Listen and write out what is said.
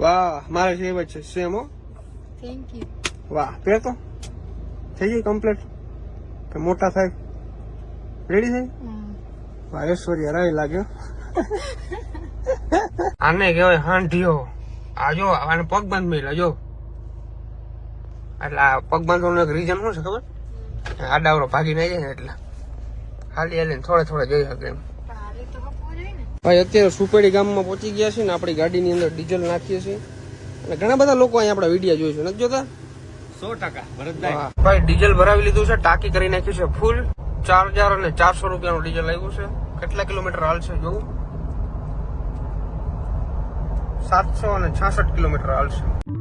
વાહ મારે જ છે. સેમ હો. થેન્ક યુ વાહ પહેર તો? થઈ ગઈ કમ્પ્લીટ કે મોટા થાય. રેડી થઈ? વાહ ઐશ્વર્ય રાય લાગ્યો. આને કહેવાય હાંઢિયો આ જો આને પગ બાંધ મેલા જો. એટલે આ પગ બાંધવાનું એક રીઝન શું છે ખબર? આડાવરો ભાગી ના જાય ને એટલે. ખાલી એને થોડે થોડે જોઈ શકે એમ. ભાઈ અત્યારે સુપેડી ગામમાં પહોંચી ગયા છે ને આપણી ગાડીની અંદર ડીઝલ નાખીએ છીએ. અને ઘણા બધા લોકો અહીંયા આપણા વીડિયો છે. નથી જોતા? સો ટકા ભરતભાઈ. ભાઈ ડીઝલ ભરાવી લીધું છે ટાંકી કરી નાખ્યું છે ફૂલ. ચાર હજાર અને ચારસો રૂપિયાનું ડીઝલ આવ્યું છે. કેટલા કિલોમીટર હાલ છે જોવું? સાતસો અને છાસઠ કિલોમીટર હાલ છે.